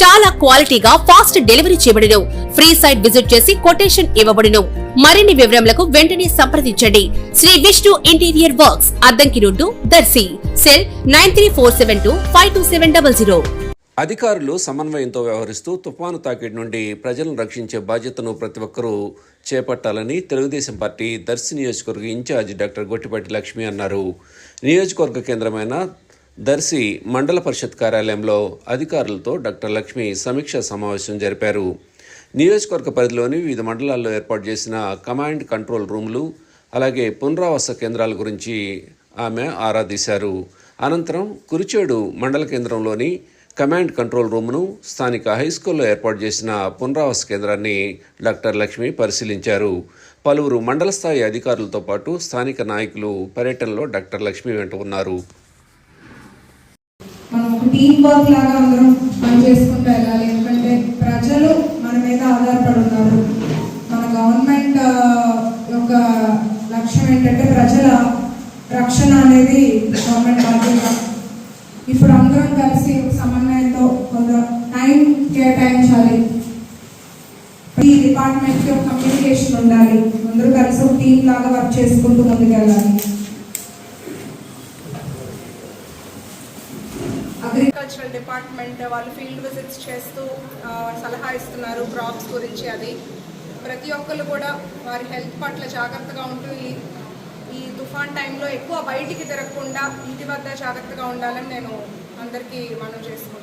చాలా క్వాలిటీగా fast delivery చేయబడిను ఫ్రీ సైట్ విజిట్ చేసి కొటేషన్ ఇవ్వబడును మరిన్ని వివరములకు వెంటనే సంప్రదించండి. Sri Vishnu interior works Addanki road Darsi. Cell nine three four seven two five two seven double zero. అధికారులు సమన్వయంతో వ్యవహరిస్తూ తుఫాను తాకిడి నుండి ప్రజలను రక్షించే బాధ్యతను ప్రతి ఒక్కరూ చేపట్టాలని తెలుగుదేశం పార్టీ దర్శి నియోజకవర్గ ఇన్ఛార్జి డాక్టర్ గొట్టిపాటి లక్ష్మి అన్నారు. నియోజకవర్గ కేంద్రమైన దర్శి మండల పరిషత్ కార్యాలయంలో అధికారులతో డాక్టర్ లక్ష్మి సమీక్షా సమావేశం జరిపారు. నియోజకవర్గ పరిధిలోని వివిధ మండలాల్లో ఏర్పాటు చేసిన కమాండ్ కంట్రోల్ రూమ్లు అలాగే పునరావాస కేంద్రాల గురించి ఆమె ఆరా తీశారు. అనంతరం కురిచేడు మండల కేంద్రంలోని కమాండ్ కంట్రోల్ రూమ్ను స్థానిక హైస్కూల్లో ఏర్పాటు చేసిన పునరావాస కేంద్రాన్ని డాక్టర్ లక్ష్మి పరిశీలించారు. పలువురు మండల స్థాయి అధికారులతో పాటు స్థానిక నాయకులు పర్యటనలో డాక్టర్ లక్ష్మి వెంట ఉన్నారు. టీమ్ టీం వర్క్ లాగా అందరం పని చేసుకుంటూ వెళ్ళాలి. ఎందుకంటే ప్రజలు మన మీద ఆధారపడి ఉన్నారు మన గవర్నమెంట్ యొక్క లక్ష్యం ఏంటంటే ప్రజల రక్షణ అనేది గవర్నమెంట్ బాధ్యత. ఇప్పుడు అందరం కలిసి ఒక సమన్వయంతో కొంత టైం కేటాయించాలి. ఈ డిపార్ట్మెంట్కి ఒక కమ్యూనికేషన్ ఉండాలి. అందరూ కలిసి ఒక టీం లాగా వర్క్ చేసుకుంటూ ముందుకెళ్ళాలి. అగ్రికల్చరల్ డిపార్ట్మెంట్ వాళ్ళు ఫీల్డ్ విజిట్స్ చేస్తూ సలహా ఇస్తున్నారు క్రాప్స్ గురించి అది. ప్రతి ఒక్కరు కూడా వారి హెల్త్ పట్ల జాగ్రత్తగా ఉంటూ ఈ ఈ తుఫాన్ టైంలో ఎక్కువ బయటికి తిరగకుండా ఇంటి వద్ద జాగ్రత్తగా ఉండాలని నేను అందరికీ మనం చేసుకుంటాను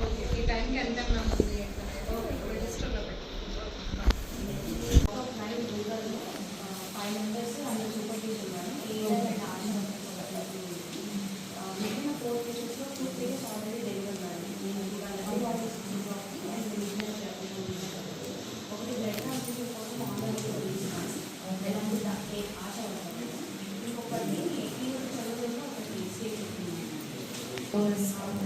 was